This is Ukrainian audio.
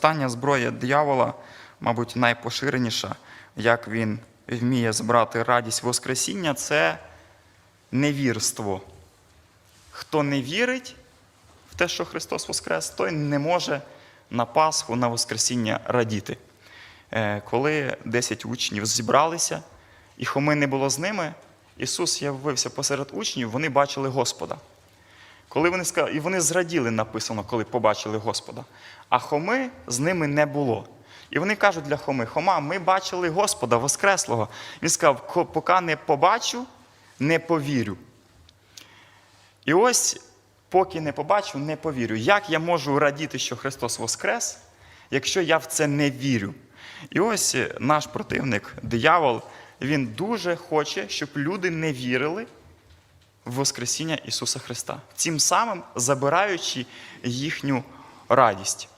остання зброя диявола, мабуть, найпоширеніша, як він вміє збрати радість Воскресіння, це невірство. Хто не вірить в те, що Христос Воскрес, той не може на Пасху, на Воскресіння радіти. Е, Коли 10 учнів зібралися, і Хоми не було з ними, Ісус явився посеред учнів, вони бачили Господа. Коли вони сказали, і вони зраділи, написано, коли побачили Господа. А Хоми з ними не було. І вони кажуть для Хоми: Хома, ми бачили Господа Воскреслого. Він сказав, поки не побачу, не повірю. І ось, поки не побачу, не повірю. Як я можу радіти, що Христос Воскрес, якщо я в це не вірю? І ось е, наш противник, диявол, він дуже хоче, щоб люди не вірили Воскресіння Ісуса Христа, цим самим забираючи їхню радість.